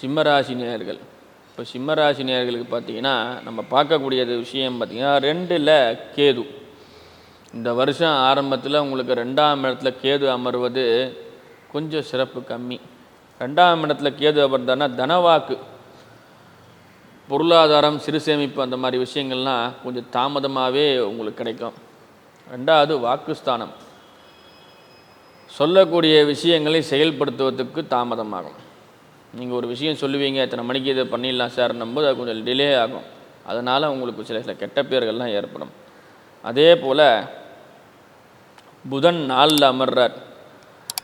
சிம்மராசி நேர்கள் இப்போ சிம்மராசி நேர்களுக்கு பார்த்தீங்கன்னா நம்ம பார்க்கக்கூடியது விஷயம் பார்த்திங்கன்னா ரெண்டில் கேது. இந்த வருஷம் ஆரம்பத்தில் உங்களுக்கு ரெண்டாம் இடத்துல கேது அமர்வது கொஞ்சம் சிறப்பு கம்மி. ரெண்டாம் இடத்துல கேது அமர்ந்தான்னா தனவாக்கு. பொருளாதாரம் சிறு சேமிப்பு அந்த மாதிரி விஷயங்கள்லாம் கொஞ்சம் தாமதமாகவே உங்களுக்கு கிடைக்கும். ரெண்டாவது வாக்குஸ்தானம். சொல்லக்கூடிய விஷயங்களை செயல்படுத்துவதற்கு தாமதமாகும். நீங்கள் ஒரு விஷயம் சொல்லுவீங்க இத்தனை மணிக்கு இதை பண்ணிடலாம் சார்னும் போது அது கொஞ்சம் டிலே ஆகும். அதனால் உங்களுக்கு சில சில கெட்ட பேர்கள்லாம் ஏற்படும். அதே போல் புதன் நாளில் அமர்றார்.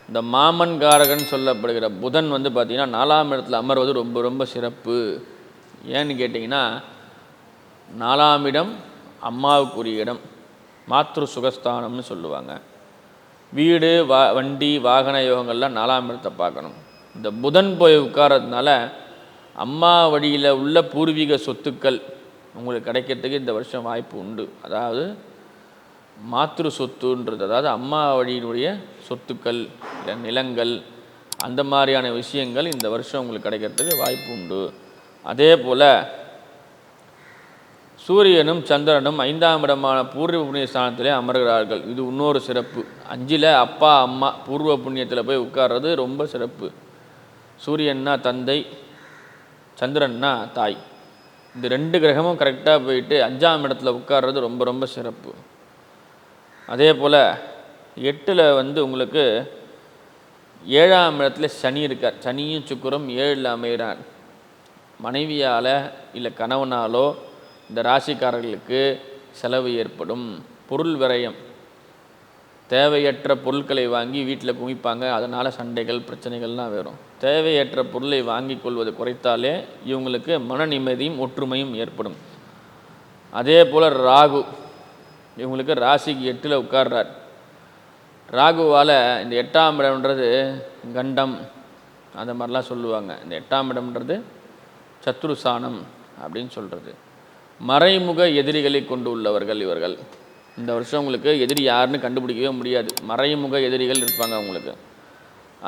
இந்த மாமன் காரகன் சொல்லப்படுகிற புதன் வந்து பார்த்திங்கன்னா நாலாம் இடத்துல அமர்வது ரொம்ப ரொம்ப சிறப்பு. ஏன்னு கேட்டிங்கன்னா நாலாம் இடம் அம்மாவுக்குரிய இடம் மாத்ரு சுகஸ்தானம்னு சொல்லுவாங்க. வீடு வா வண்டி வாகன யோகங்கள்லாம் நாலாம் இடத்தை பார்க்கணும். இந்த புதன் போய் உட்காரதுனால அம்மா வழியில் உள்ள பூர்வீக சொத்துக்கள் உங்களுக்கு கிடைக்கிறதுக்கு இந்த வருஷம் வாய்ப்பு உண்டு. அதாவது மாத்திரு சொத்துன்றது அதாவது அம்மா வழியினுடைய சொத்துக்கள் இல்லை நிலங்கள் அந்த மாதிரியான விஷயங்கள் இந்த வருஷம் உங்களுக்கு கிடைக்கிறதுக்கு வாய்ப்பு உண்டு. அதே போல் சூரியனும் சந்திரனும் ஐந்தாம் இடமான பூர்வ புண்ணிய ஸ்தானத்திலே அமர்கிறார்கள். இது இன்னொரு சிறப்பு. அஞ்சில் அப்பா அம்மா பூர்வ புண்ணியத்தில் போய் உட்கார்றது ரொம்ப சிறப்பு. சூரியன்னா தந்தை சந்திரன்னா தாய். இந்த ரெண்டு கிரகமும் கரெக்டாக போயிட்டு அஞ்சாம் இடத்துல உட்கார்றது ரொம்ப ரொம்ப சிறப்பு. அதே போல் எட்டில் வந்து உங்களுக்கு ஏழாம் இடத்துல சனி இருக்கார். சனியும் சுக்கரம் ஏழில் அமைகிறார் மனைவியால் இல்லை கணவனாலோ இந்த ராசிக்காரர்களுக்கு செலவு ஏற்படும். பொருள் விரயம் தேவையற்ற பொருட்களை வாங்கி வீட்டில் குமிப்பாங்க அதனால் சண்டைகள் பிரச்சனைகள்லாம் வரும். தேவையற்ற பொருளை வாங்கி கொள்வது குறைத்தாலே இவங்களுக்கு மன நிம்மதியும் ஒற்றுமையும் ஏற்படும். அதே போல் ராகு இவங்களுக்கு ராசிக்கு எட்டில் உட்கார்றார். ராகுவால் இந்த எட்டாம் இடம்ன்றது கண்டம் அந்த மாதிரிலாம் சொல்லுவாங்க. இந்த எட்டாம் இடம்ன்றது சத்ருசானம் அப்படின்னு சொல்கிறது மறைமுக எதிரிகளை கொண்டு உள்ளவர்கள் இவர்கள். இந்த வருஷம் உங்களுக்கு எதிரி யாருன்னு கண்டுபிடிக்கவே முடியாது. மறைமுக எதிரிகள் இருப்பாங்க அவங்களுக்கு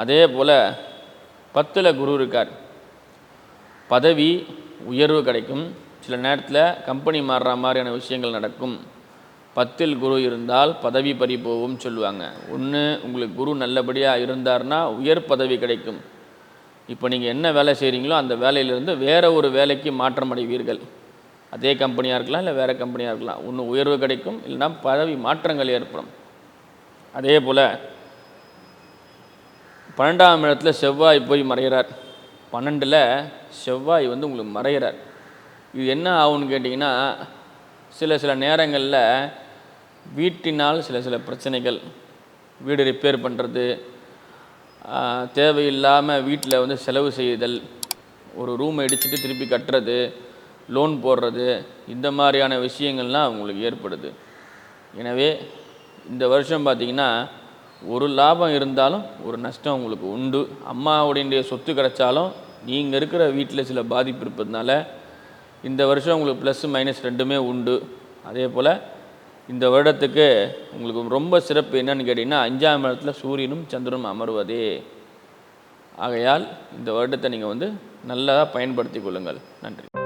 அதே போல் பத்தில் குரு இருக்கார். பதவி உயர்வு கிடைக்கும். சில நேரத்தில் கம்பெனி மாறுற மாதிரியான விஷயங்கள் நடக்கும். பத்தில் குரு இருந்தால் பதவி பறி போகும் சொல்லுவாங்க. ஒன்று உங்களுக்கு குரு நல்லபடியாக இருந்தார்னா உயர் பதவி கிடைக்கும். இப்போ நீங்கள் என்ன வேலை செய்கிறீங்களோ அந்த வேலையிலிருந்து வேறு ஒரு வேலைக்கு மாற்றம் அடைவீர்கள். அதே கம்பெனியாக இருக்கலாம் இல்லை வேறு கம்பெனியாக இருக்கலாம். ஒன்று உயர்வு கிடைக்கும் இல்லைன்னா பதவி மாற்றங்கள் ஏற்படும். அதே போல் பன்னெண்டாம் இடத்துல செவ்வாய் போய் மறைகிறார். பன்னெண்டில் செவ்வாய் வந்து உங்களுக்கு மறைகிறார். இது என்ன ஆகும்னு கேட்டிங்கன்னா சில சில நேரங்களில் வீட்டினால் சில சில பிரச்சனைகள் வீடு ரிப்பேர் பண்ணுறது தேவையில்லாமல் வீட்டில் வந்து செலவு செய்தல் ஒரு ரூமை இடிச்சுட்டு திருப்பி கட்டுறது லோன் போடுறது இந்த மாதிரியான விஷயங்கள்லாம் அவங்களுக்கு ஏற்படுது. எனவே இந்த வருஷம் பார்த்திங்கன்னா ஒரு லாபம் இருந்தாலும் ஒரு நஷ்டம் உங்களுக்கு உண்டு. அம்மாவுடைய சொத்து கிடைச்சாலும் நீங்கள் இருக்கிற வீட்டில் சில பாதிப்பு இருப்பதுனால இந்த வருஷம் உங்களுக்கு ப்ளஸ் மைனஸ் ரெண்டுமே உண்டு. அதே போல் இந்த வருடத்துக்கு உங்களுக்கு ரொம்ப சிறப்பு என்னன்னு கேட்டிங்கன்னா அஞ்சாம் இடத்துல சூரியனும் சந்திரனும் அமர்வதே. ஆகையால் இந்த வருடத்தை நீங்கள் வந்து நல்லா பயன்படுத்தி கொள்ளுங்கள். நன்றி.